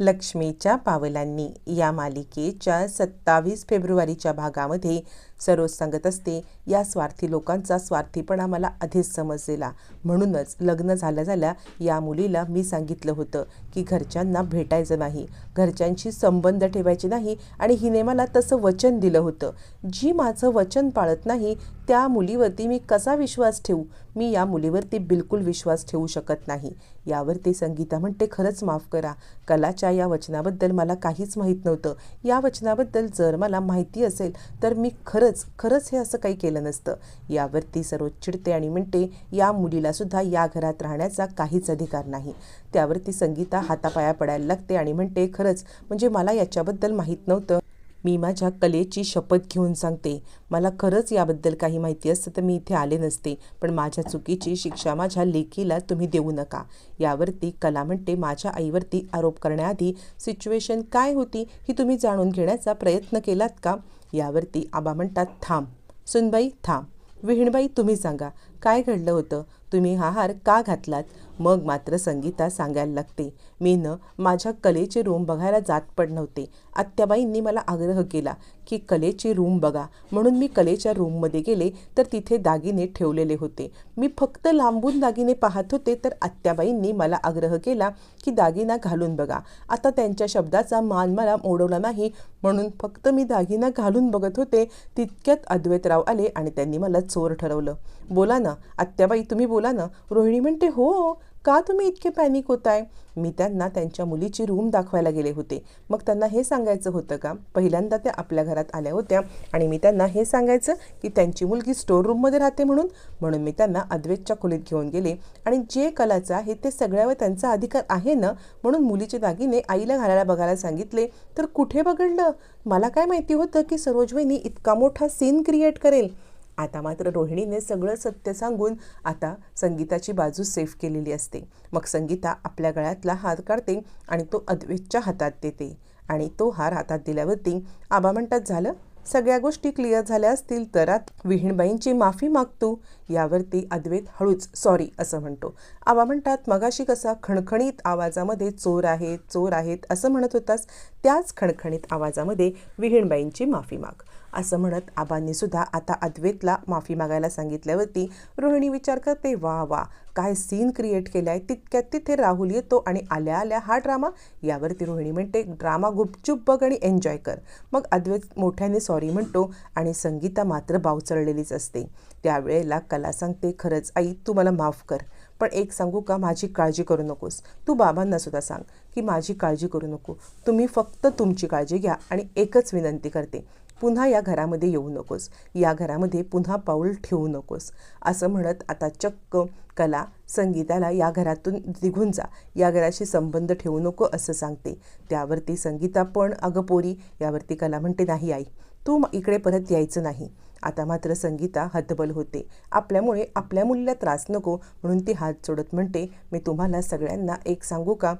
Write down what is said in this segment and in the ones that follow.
लक्ष्मीच्या पावलांनी या मालिकेच्या सत्तावीस फेब्रुवारीच्या भागामध्ये सरोज सांगत असते या स्वार्थी लोकांचा स्वार्थीपणा मला आधीच समजलेला. म्हणूनच लग्न झालं झाल्या या मुलीला मी सांगितलं होतं की घरच्यांना भेटायचं नाही. घरच्यांशी संबंध ठेवायचे नाही आणि हिने मला तसं वचन दिलं होतं. जी माझं वचन पाळत नाही त्या मुलीवरती मी कसा विश्वास ठेवू? मी या मुलीवरती बिलकुल विश्वास ठेवू शकत नाही. यावरती संगीता म्हणते खरंच माफ करा. कलाच्या या वचनाबद्दल मला काहीच माहीत नव्हतं. या वचनाबद्दल जर मला माहिती असेल तर मी खरंच खरंच हे असं काही केलं नसतं. यावरती सर्वोच्च चिडते आणि म्हणते या मुलीलासुद्धा या घरात राहण्याचा काहीच अधिकार नाही. त्यावरती संगीता हातापाया पडायला लागते आणि म्हणते खरंच म्हणजे मला याच्याबद्दल माहीत नव्हतं. मी माझ्या कलेची शपथ घेऊन सांगते. मला खरंच याबद्दल काही माहिती असतं तर मी इथे आले नसते. पण माझ्या चुकीची शिक्षा माझ्या लेखीला तुम्ही देऊ नका. यावरती कला म्हणते माझ्या आईवरती आरोप करण्याआधी सिच्युएशन काय होती ही तुम्ही जाणून घेण्याचा प्रयत्न केलात का? यावरती आबा म्हणतात थांब. सुनबाई थांब. विहीणबाई तुम्ही सांगा. काय घडलं होतं? तुम्ही हा हार का घातलात? मग मात्र संगीता सांगायला लागते मी न माझ्या कलेचे रूम बघायला जात पण नव्हते. आत्याबाईंनी मला आग्रह केला की कलेची रूम बघा. म्हणून मी कलेच्या रूममध्ये गेले तर तिथे दागिने ठेवलेले होते. मी फक्त लांबून दागिने पाहत होते तर आत्याबाईंनी मला आग्रह केला की दागिना घालून बघा. आता त्यांच्या शब्दाचा मान मला मोडवला नाही. म्हणून फक्त मी दागिना घालून बघत होते. तितक्यात अद्वैतराव आले आणि त्यांनी मला चोर ठरवलं. बोला ना आत्याबाई तुम्ही बोला ना. रोहिणी म्हणते हो का तुम्ही इतके पॅनिक होताय? मी त्यांना त्यांच्या मुलीची रूम दाखवायला गेले होते. मग त्यांना हे सांगायचं होतं का? पहिल्यांदा त्या आपल्या घरात आल्या होत्या आणि मी त्यांना हे सांगायचं की त्यांची मुलगी स्टोर रूममध्ये राहते म्हणून. म्हणून मी त्यांना अद्वैतच्या खोलीत घेऊन गेले. आणि जे कलाचं आहे ते सगळ्यावर त्यांचा अधिकार आहे ना? म्हणून मुलीचे दागिने आईला घालायला बघायला सांगितले. तर कुठे बघडलं? मला काय माहिती होतं की सरोजवहिनी इतका मोठा सीन क्रिएट करेल? आता मात्र रोहिणीने सगळं सत्य सांगून आता संगीताची बाजू सेफ केलेली असते. मग संगीता आपल्या गळ्यातला हार काढते आणि तो अद्वैतच्या हातात देते. आणि तो हार हातात दिल्यावरती आबा म्हणतात झालं? सगळ्या गोष्टी क्लिअर झाल्या असतील तर विहीणबाईंची माफी मागतो. यावरती अद्वैत हळूच सॉरी असं म्हणतो. आबा म्हणतात मगाशी कसा खणखणीत आवाजामध्ये चोर आहेत चोर आहेत असं म्हणत होतास. त्याच खणखणीत आवाजामध्ये विहीणबाईंची माफी माग. असं म्हणत आबांनीसुद्धा आता अद्वैतला माफी मागायला सांगितल्यावरती रोहिणी विचार करते वा वा काय सीन क्रिएट केला आहे तितक्यात तिथे राहुल येतो आणि आल्या आल्या हा ड्रामा यावरती रोहिणी म्हणते ड्रामा गुपचूप बघ आणि एन्जॉय कर. मग अद्वैत मोठ्याने सॉरी म्हणतो आणि संगीता मात्र बावचळलेलीच असते. त्यावेळेला कला सांगते खरंच आई तू मला माफ कर पण एक सांगू का? माझी काळजी करू नकोस. तू बाबांना सुद्धा सांग की माझी काळजी करू नको. तुम्ही फक्त तुमची काळजी घ्या आणि एकच विनंती करते पुन्हा या घरामध्ये येऊ नकोस. या घरामध्ये पुन्हा पाऊल ठेवू नकोस. असं म्हणत आता चक्क कला संगीताला या घरातून निघून जा. या घराशी संबंध ठेवू नको असं सांगते. त्यावरती संगीता पण अगं पोरी यावरती कला म्हणते नाही आई तू इकडे परत यायचं नाही. आता मात्र संगीता हतबल होते. आपल्यामुळे आपल्या मुलीला त्रास नको म्हणून ती हात जोडत म्हणते मी तुम्हाला सगळ्यांना एक सांगू का?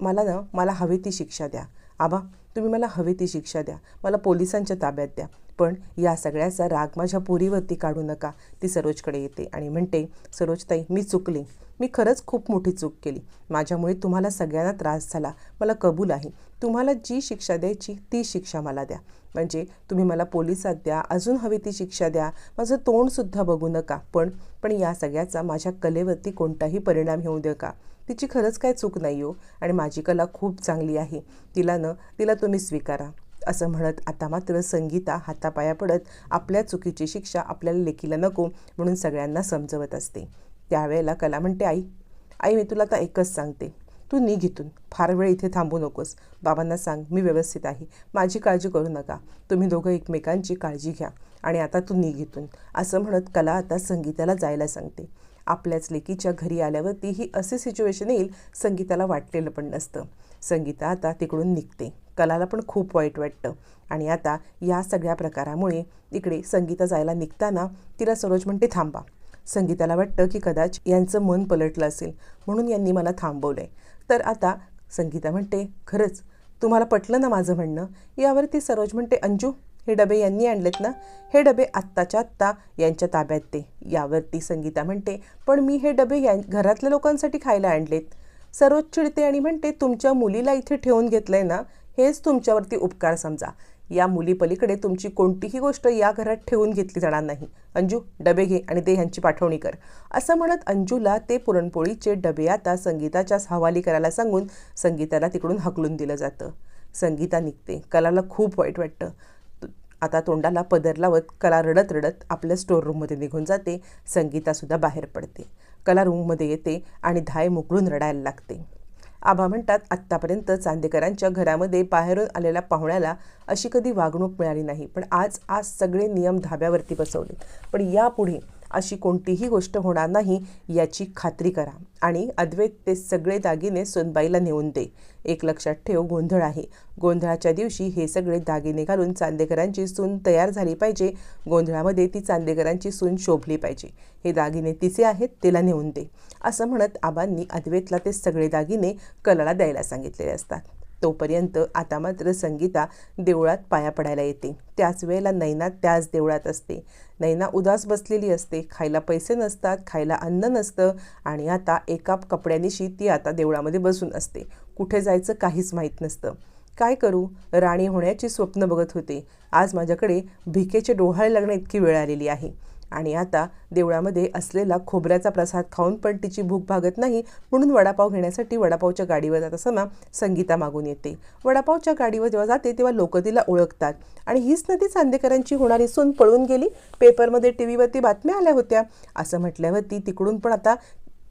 मला ना मला हवी ती शिक्षा द्या. आबा तुम्ही मला हवी ती शिक्षा द्या. मला पोलिसांच्या ताब्यात द्या. पण या सगळ्याचा राग माझ्या पुरीवरती काढू नका. ती सरोजकडे येते आणि म्हणते सरोजताई मी चुकली. मी खरंच खूप मोठी चूक केली. माझ्यामुळे तुम्हाला सगळ्यांना त्रास झाला. मला कबूल आहे. तुम्हाला जी शिक्षा द्यायची ती शिक्षा मला द्या. म्हणजे तुम्ही मला पोलिसात द्या अजून हवी ती शिक्षा द्या. माझं तोंडसुद्धा बघू नका. पण पण या सगळ्याचा माझ्या कलेवरती कोणताही परिणाम होऊ नका. का तिची खरंच काय चूक नाही हो. आणि माझी कला खूप चांगली आहे. तिला न तिला तुम्ही स्वीकारा. असं म्हणत आता मात्र संगीता हातापाया पडत आपल्या चुकीची शिक्षा आपल्याला लेखीला नको म्हणून सगळ्यांना समजवत असते. त्यावेळेला कला म्हणते आई आई मी तुला आता एकच सांगते. तू निघ इथून. फार वेळ इथे थांबू नकोस. बाबांना सांग मी व्यवस्थित आहे. माझी काळजी करू नका. तुम्ही दोघं एकमेकांची काळजी घ्या आणि आता तू निघ इथून. असं म्हणत कला आता संगीताला जायला सांगते. आपल्याच लेकीच्या घरी आल्यावरती ही असे सिच्युएशन येईल संगीताला वाटलेलं पण नसतं. संगीता आता तिकडून निघते. कलाला पण खूप वाईट वाटतं. आणि आता या सगळ्या प्रकारामुळे इकडे संगीता जायला निघताना तिला सरोज म्हणते थांबा. संगीताला वाटतं की कदाच यांचं मन पलटलं असेल म्हणून यांनी मला थांबवलं आहे तर आता संगीता म्हणते खरंच तुम्हाला पटलं ना माझं म्हणणं? यावरती सरोज म्हणते अंजू हे डबे यांनी आणलेत ना? हे डबे आत्ताच्या आत्ता यांच्या ताब्यात ते यावरती संगीता म्हणते पण मी हे डबे या घरातल्या लोकांसाठी खायला आणलेत. सरोज चिडते आणि म्हणते तुमच्या मुलीला इथे ठेवून घेतलं आहे ना? हेच तुमच्यावरती उपकार समजा. या मुलीपलीकडे तुमची कोणतीही गोष्ट या घरात ठेवून घेतली जाणार नाही. अंजू डबे घे आणि दे ह्यांची पाठवणी कर. असं म्हणत अंजूला ते पुरणपोळीचे डबे आता संगीताच्याच हवाली करायला सांगून संगीताला तिकडून हकलून दिलं जातं. संगीता निघते. कलाला खूप वाईट वाटतं. आता तोंडाला पदर लावत कला रडत रडत आपल्या स्टोर रूममध्ये निघून जाते. संगीतासुद्धा बाहेर पडते. कला रूममध्ये येते आणि धाय मोकळून रडायला लागते. आबा म्हणतात आत्तापर्यंत चांदेकरांच्या घरामध्ये बाहेरून आलेल्या पाहुण्याला अशी कधी वागणूक मिळाली नाही. पण आज आज सगळे नियम धाब्यावरती बसवले. पण यापुढे अशी कोणतीही गोष्ट होणार नाही याची खात्री करा. आणि अद्वैत ते सगळे दागिने सोनबाईला नेऊन दे. एक लक्षात ठेव गोंधळ आहे. गोंधळाच्या दिवशी हे सगळे दागिने घालून चांदेकरांची सून तयार झाली पाहिजे. गोंधळामध्ये ती चांदेकरांची सून शोभली पाहिजे. हे दागिने तिचे आहेत तिला नेऊन दे. असं म्हणत आबांनी अद्वैतला ते सगळे दागिने कलाला द्यायला सांगितलेले असतात. तोपर्यंत आता मात्र संगीता देवळात पाया पडायला येते. त्याच वेळेला नैना त्याच देवळात असते. नैना उदास बसलेली असते. खायला पैसे नसतात खायला अन्न नसतं आणि आता एका कपड्यानिशी ती आता देवळामध्ये बसून असते. कुठे जायचं काहीच माहीत नसतं. काय करू? राणी होण्याची स्वप्न बघत होते. आज माझ्याकडे भिकेचे डोहाळे लागणे इतकी वेळ आलेली आहे. आणि आता देवळामध्ये असलेला खोबऱ्याचा प्रसाद खाऊन पण तिची भूक भागत नाही म्हणून वडापाव घेण्यासाठी वडापावच्या गाडीवर जात असताना संगीता मागून येते. वडापावच्या गाडीवर जेव्हा जाते तेव्हा लोक तिला ओळखतात. आणि हीच नदी चांदेकरांची होणारी सून पळून गेली. पेपरमध्ये टी व्हीवरती बातम्या आल्या होत्या. असं म्हटल्यावरती तिकडून पण आता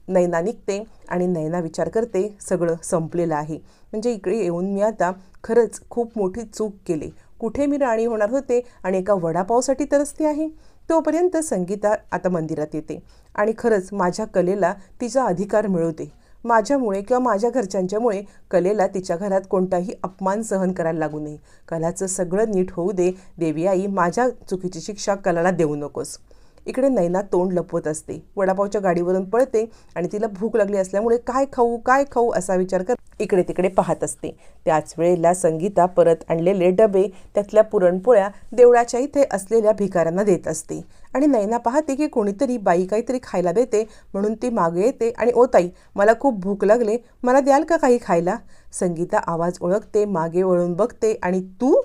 नैना निघते आणि नैना विचार करते सगळं संपलेलं आहे. म्हणजे इकडे येऊन मी आता खरंच खूप मोठी चूक केली. कुठे मी राणी होणार होते आणि एका वडापावसाठी तरसते आहे. तोपर्यंत संगीता आता मंदिरात येते आणि खरंच माझ्या कलेला तिचा अधिकार मिळवते. माझ्यामुळे किंवा माझ्या घरच्यांच्यामुळे कलेला तिच्या घरात कोणताही अपमान सहन करायला लागू नये. कलाचं सगळं नीट होऊ दे देवी आई माझ्या चुकीची शिक्षा कलाला देऊ नकोस. इकडे नैना तोंड लपवत असते. वडापावच्या गाडीवरून पळते आणि तिला भूक लागली असल्यामुळे काय खाऊ काय खाऊ असा विचार कर इकडे तिकडे पाहत असते. त्याच वेळेला संगीता परत आणलेले डबे त्यातल्या पुरणपोळ्या देवळाच्या इथे असलेल्या भिकाऱ्यांना देत असते. आणि नैना पाहते की कोणीतरी बाई काहीतरी खायला देते म्हणून ती मागे येते आणि ओ ताई मला खूप भूक लागले मला द्याल का काही खायला? संगीता आवाज ओळखते मागे वळून बघते आणि तू?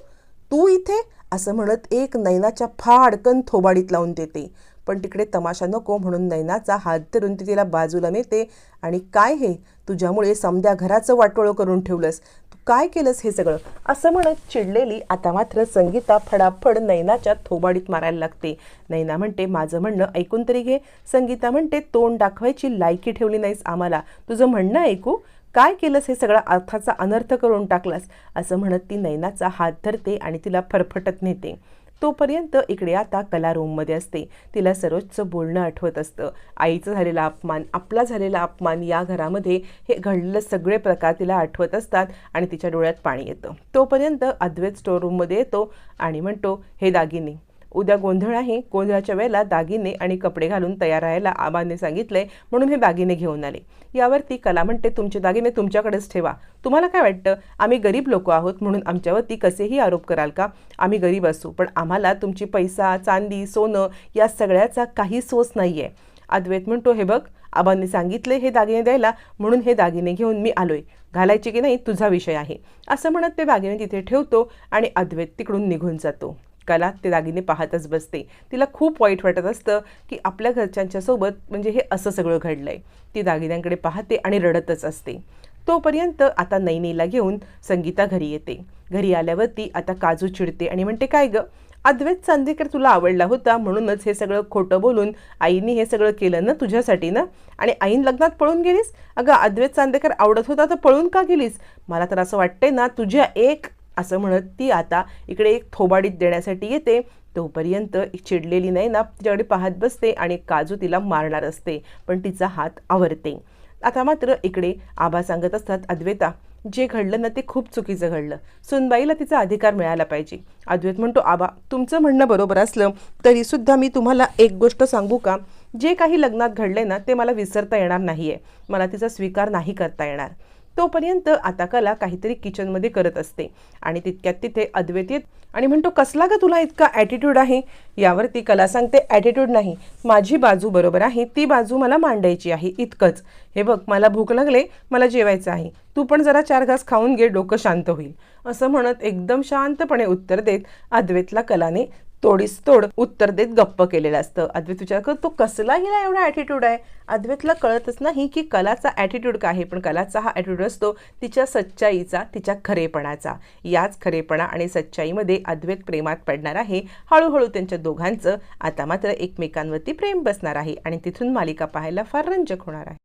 तू इथे? असं म्हणत एक नैनाच्या फाडकन थोबाडीत लावून देते. पण तिकडे तमाशा नको म्हणून नैनाचा हात धरून ती तिला बाजूला नेते आणि काय हे? तुझ्यामुळे समद्या घराचं वाटोळं करून ठेवलंस. तू काय केलंस हे सगळं? असं म्हणत चिडलेली आता मात्र संगीता फडाफड नैनाच्या थोबाडीत मारायला लागते. नैना म्हणते माझं म्हणणं ऐकून तरी घे. संगीता म्हणते तोंड दाखवायची लायकी ठेवली नाहीस आम्हाला. तुझं म्हणणं ऐकू? काय केलंस हे सगळा अर्थाचा अनर्थ करून टाकलास? असं म्हणत ती नैनाचा हात धरते आणि तिला फरफटत नेते. तोपर्यंत इकडे आता कला रूममध्ये असते. तिला सरोजचं बोलणं आठवत असतं. आईचं झालेला अपमान आपला झालेला अपमान या घरामध्ये हे घडलेलं सगळे प्रकार तिला आठवत असतात आणि तिच्या डोळ्यात पाणी येतं. तोपर्यंत अद्वैत स्टोर रूममध्ये येतो आणि म्हणतो हे दागिने उद्या गोंधळ आहे गोंधळाच्या वेळेला दागिने आणि कपडे घालून तयार राहायला आबाने सांगितले म्हणून हे दागिने घेऊन आले. यावरती कला म्हणते तुमचे दागिने तुमच्याकडेच ठेवा. तुम्हाला काय वाटतं? आम्ही गरीब लोक आहोत म्हणून आमच्यावरती कसेही आरोप कराल का? आम्ही गरीब असू पण आम्हाला तुमची पैसा चांदी सोनं या सगळ्याचा काही सोच नाही आहे अद्वैत म्हणतो हे बघ आबांनी सांगितले हे दागिने द्यायला म्हणून हे दागिने घेऊन मी आलोय. घालायचे की नाही तुझा विषय आहे. असं म्हणत ते दागिने तिथे ठेवतो आणि अद्वैत तिकडून निघून जातो. कला ते दागिने पाहतच बसते. तिला खूप वाईट वाटत असतं की आपल्या घरच्यांच्यासोबत म्हणजे हे असं सगळं घडलं आहे ती दागिन्यांकडे पाहते आणि रडतच असते. तोपर्यंत आता नैनीला घेऊन संगीता घरी येते. घरी आल्यावरती आता काजू चिडते आणि म्हणते काय ग? अद्वैत चांदेकर तुला आवडला होता म्हणूनच हे सगळं खोटं बोलून आईने हे सगळं केलं ना तुझ्यासाठी ना? आणि आईन लग्नात पळून गेलीस? अगं अद्वैत चांदेकर आवडत होता तर पळून का गेलीस? मला तर असं वाटतंय ना तुझ्या एक असं म्हणत ती आता इकडे एक थोबाडीत देण्यासाठी येते. तोपर्यंत चिडलेली नाही ना तिच्याकडे पाहत बसते आणि काजू तिला मारणार असते पण तिचा हात आवरते. आता मात्र इकडे आबा सांगत असतात अद्वैता जे घडलं ना ते खूप चुकीचं घडलं. सुनबाईला तिचा अधिकार मिळाला पाहिजे. अद्वैत म्हणतो आबा तुमचं म्हणणं बरोबर असलं तरीसुद्धा मी तुम्हाला एक गोष्ट सांगू का? जे काही लग्नात घडले ना ते मला विसरता येणार नाही आहे मला तिचा स्वीकार नाही करता येणार. तोपर्यंत आता कला काहीतरी किचनमध्ये करत असते. आणि तितक्यात तिथे अद्वैत आणि म्हणतो कसला का तुला इतका ॲटिट्यूड आहे? यावरती कला सांगते ॲटिट्यूड नाही. माझी बाजू बरोबर आहे. ती बाजू मला मांडायची आहे. इतकंच. हे बघ मला भूक लागले मला जेवायचं आहे. तू पण जरा चार घास खाऊन घे डोकं शांत होईल. असं म्हणत एकदम शांतपणे उत्तर देत अद्वैतला कलाने तोडीस तोड उत्तर देत गप्प केलेलं असतं. अद्वैत विचार करतो तो कसला हिला एवढा ॲटिट्यूड आहे? अद्वैतला कळतच नाही की कलाचा ॲटिट्यूड काय आहे पण कलाचा हा ॲटिट्यूड असतो तिच्या सच्चाईचा तिच्या खरेपणाचा. याच खरेपणा आणि सच्चाईमध्ये अद्वैत प्रेमात पडणार आहे. हळूहळू त्यांच्या दोघांचं आता मात्र एकमेकांवरती प्रेम बसणार आहे आणि तिथून मालिका पाहायला फार रंजक होणार आहे.